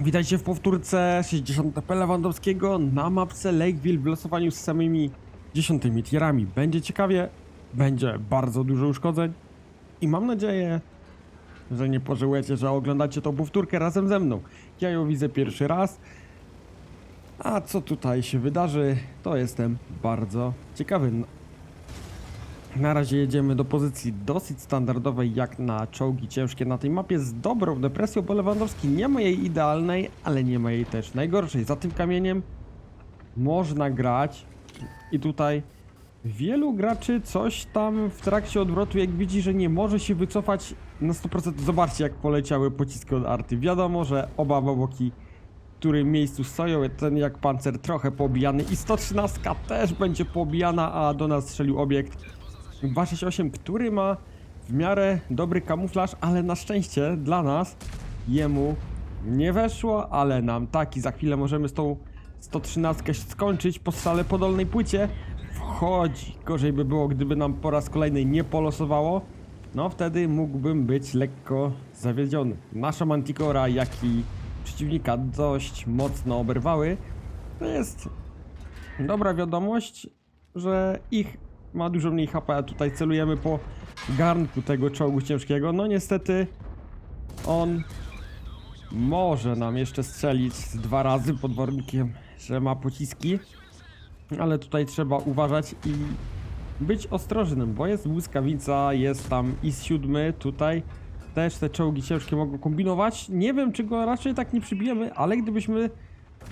Witajcie w powtórce 60 TP Lewandowskiego na mapce Lakeville w losowaniu z samymi 10 tierami. Będzie ciekawie, będzie bardzo dużo uszkodzeń i mam nadzieję, że nie pożałujecie, że oglądacie tą powtórkę razem ze mną. Ja ją widzę pierwszy raz, a co tutaj się wydarzy, to jestem bardzo ciekawy. Na razie jedziemy do pozycji dosyć standardowej jak na czołgi ciężkie na tej mapie z dobrą depresją, bo Lewandowski nie ma jej idealnej, ale nie ma jej też najgorszej. Za tym kamieniem można grać i tutaj wielu graczy coś tam w trakcie odwrotu, jak widzi, że nie może się wycofać na 100%. Zobaczcie jak poleciały pociski od arty. Wiadomo, że oba boki w którym miejscu stoją, ten jak pancer trochę pobijany i 113 też będzie pobijana, a do nas strzelił obiekt 268, który ma w miarę dobry kamuflaż, ale na szczęście dla nas jemu nie weszło, ale nam taki. Za chwilę możemy z tą 113 skończyć po strzale po dolnej płycie. Wchodzi. Gorzej by było, gdyby nam po raz kolejny nie polosowało. No wtedy mógłbym być lekko zawiedziony. Nasza Manticora, jak i przeciwnika dość mocno oberwały. To jest dobra wiadomość, że ich ma dużo mniej HP, a tutaj celujemy po garnku tego czołgu ciężkiego. No niestety on może nam jeszcze strzelić z dwa razy pod warunkiem, że ma pociski. Ale tutaj trzeba uważać i być ostrożnym, bo jest błyskawica, jest tam is siódmy, tutaj też te czołgi ciężkie mogą kombinować. Nie wiem, czy go raczej tak nie przybijemy, ale gdybyśmy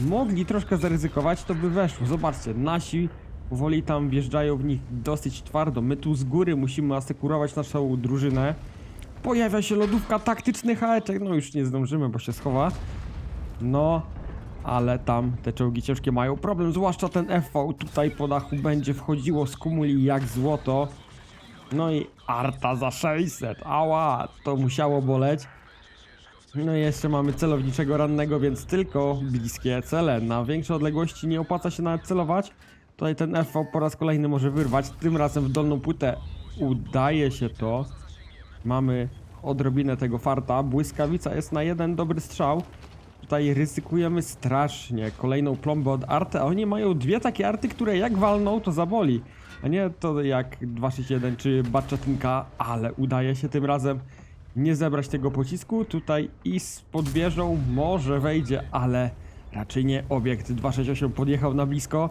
mogli troszkę zaryzykować, to by weszło. Zobaczcie, nasi powoli tam wjeżdżają w nich dosyć twardo. My tu z góry musimy asekurować naszą drużynę. Pojawia się lodówka, taktyczny haeczek. No już nie zdążymy, bo się schowa. No, ale tam te czołgi ciężkie mają problem, zwłaszcza ten FV tutaj po dachu będzie wchodziło z kumuli jak złoto. No i Arta za 600, ała, to musiało boleć. No i jeszcze mamy celowniczego rannego, więc tylko bliskie cele. Na większe odległości nie opłaca się nawet celować. Tutaj ten FV po raz kolejny może wyrwać, tym razem w dolną płytę udaje się to. Mamy odrobinę tego farta, błyskawica jest na jeden dobry strzał. Tutaj ryzykujemy strasznie kolejną plombę od Arty, a oni mają dwie takie arty, które jak walną to zaboli. A nie to jak 261 czy Batchatinka, ale udaje się tym razem nie zebrać tego pocisku. Tutaj i z pod wieżą może wejdzie, ale raczej nie. Obiekt 268 podjechał na blisko.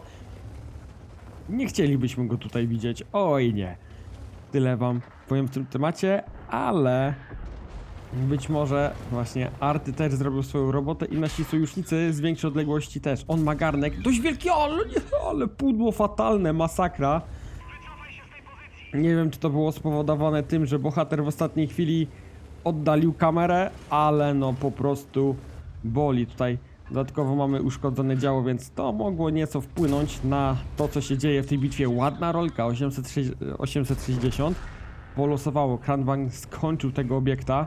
Nie chcielibyśmy go tutaj widzieć. Oj nie. Tyle wam powiem w tym temacie, ale być może właśnie Arty też zrobił swoją robotę i nasi sojusznicy z większej odległości też. On ma garnek dość wielki, ale, ale pudło fatalne, masakra. Nie wiem, czy to było spowodowane tym, że bohater w ostatniej chwili oddalił kamerę, ale no po prostu boli. Tutaj dodatkowo mamy uszkodzone działo, więc to mogło nieco wpłynąć na to, co się dzieje w tej bitwie. Ładna rolka, 860, 860. Polosowało, Kranbank skończył tego obiekta.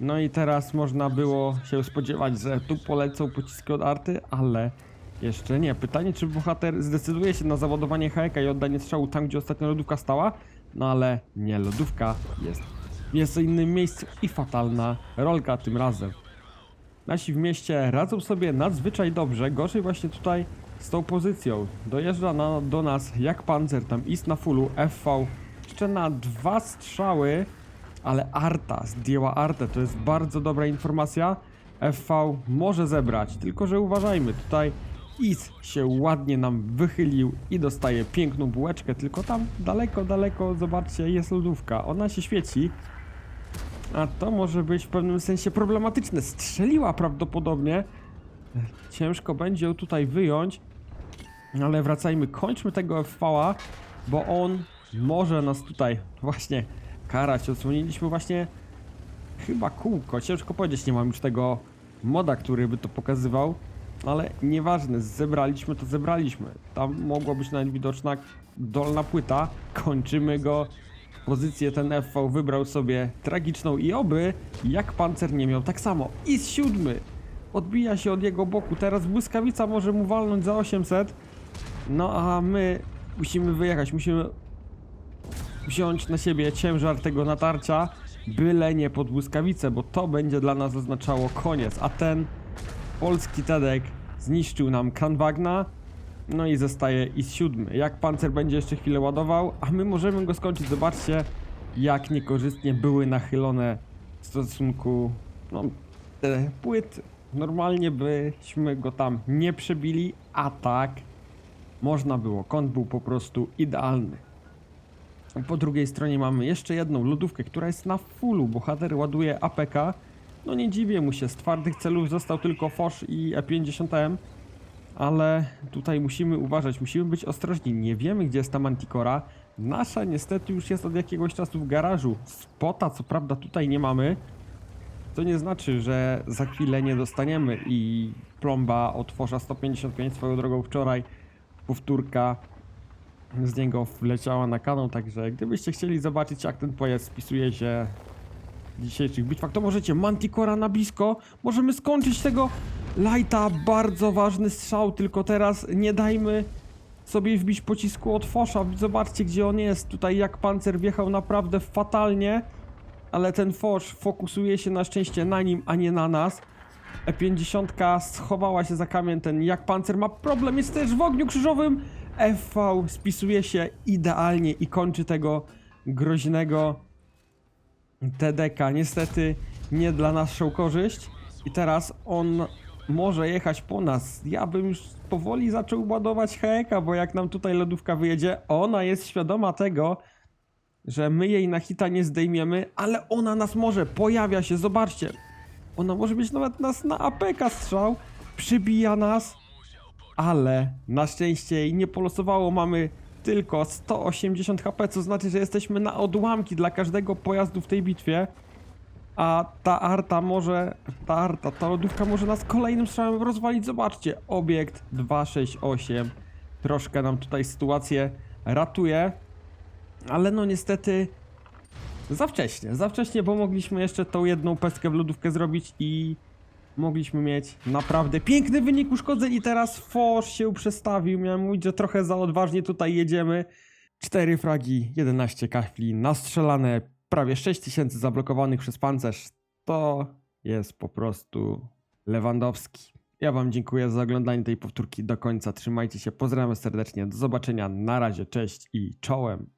No i teraz można było się spodziewać, że tu polecą pociski od arty, ale jeszcze nie. Pytanie, czy bohater zdecyduje się na załadowanie hajka i oddanie strzału tam, gdzie ostatnia lodówka stała? No ale nie, lodówka jest w jeszcze innym miejscu i fatalna rolka tym razem. Nasi w mieście radzą sobie nadzwyczaj dobrze, gorzej właśnie tutaj z tą pozycją. Dojeżdża na, do nas jak pancer, tam ist na fullu, FV jeszcze na dwa strzały, ale Arta zdjęła Artę, to jest bardzo dobra informacja. FV może zebrać, tylko że uważajmy, tutaj Is się ładnie nam wychylił i dostaje piękną bułeczkę, tylko tam daleko, daleko, zobaczcie, jest lodówka, ona się świeci. A to może być w pewnym sensie problematyczne. Strzeliła prawdopodobnie. Ciężko będzie ją tutaj wyjąć. Ale wracajmy, kończmy tego FV-a, bo on może nas tutaj właśnie karać. Odsłoniliśmy właśnie chyba kółko. Ciężko powiedzieć, nie mam już tego moda, który by to pokazywał. Ale nieważne, zebraliśmy to zebraliśmy. Tam mogła być nawet widoczna dolna płyta. Kończymy go. Pozycję ten FV wybrał sobie tragiczną i oby jak pancer nie miał tak samo. I z siódmy odbija się od jego boku. Teraz błyskawica może mu walnąć za 800. No a my musimy wyjechać, musimy wziąć na siebie ciężar tego natarcia, byle nie pod błyskawicę, bo to będzie dla nas oznaczało koniec, a ten polski Tedek zniszczył nam Kranwagna, no i zostaje i z siódmy. Jak pancer będzie jeszcze chwilę ładował, a my możemy go skończyć. Zobaczcie, jak niekorzystnie były nachylone w stosunku no, te płyty. Normalnie byśmy go tam nie przebili, a tak można było. Kąt był po prostu idealny. Po drugiej stronie mamy jeszcze jedną lodówkę, która jest na fullu. Bohater ładuje APK. No nie dziwię mu się, z twardych celów został tylko Fosz i E E50M. Ale tutaj musimy uważać, musimy być ostrożni. Nie wiemy, gdzie jest ta Manticora. Nasza niestety już jest od jakiegoś czasu w garażu. Spota co prawda tutaj nie mamy. To nie znaczy, że za chwilę nie dostaniemy i plomba od Fosza 155 swoją drogą wczoraj. Powtórka z niego wleciała na kanał, także gdybyście chcieli zobaczyć jak ten pojazd spisuje się w dzisiejszych bitwach, to możecie Manticora na blisko, możemy skończyć tego Lighta, bardzo ważny strzał, tylko teraz nie dajmy sobie wbić pocisku od Fosza, zobaczcie gdzie on jest, tutaj jak pancer wjechał naprawdę fatalnie, ale ten Fosz fokusuje się na szczęście na nim, a nie na nas. E50 schowała się za kamień, ten jak pancer ma problem, jest też w ogniu krzyżowym. FV spisuje się idealnie i kończy tego groźnego TDK. Niestety nie dla naszą korzyść. I teraz on może jechać po nas. Ja bym już powoli zaczął ładować heka, bo jak nam tutaj lodówka wyjedzie, ona jest świadoma tego, że my jej na hita nie zdejmiemy, ale ona nas może, pojawia się, zobaczcie. Ona może być nawet nas na APK strzał, przybija nas, ale na szczęście jej nie polosowało, mamy tylko 180 HP, co znaczy, że jesteśmy na odłamki dla każdego pojazdu w tej bitwie. A ta arta może, ta arta, ta lodówka może nas kolejnym strzałem rozwalić. Zobaczcie, obiekt 268 troszkę nam tutaj sytuację ratuje. Ale no niestety za wcześnie, za wcześnie, bo mogliśmy jeszcze tą jedną peskę w lodówkę zrobić i mogliśmy mieć naprawdę piękny wynik uszkodzeń i teraz Fosz się przestawił. Miałem mówić, że trochę za odważnie tutaj jedziemy. 4 fragi, 11 kafli nastrzelane, prawie 6000 zablokowanych przez pancerz. To jest po prostu Lewandowski. Ja wam dziękuję za oglądanie tej powtórki do końca. Trzymajcie się, pozdrawiam serdecznie, do zobaczenia, na razie, cześć i czołem.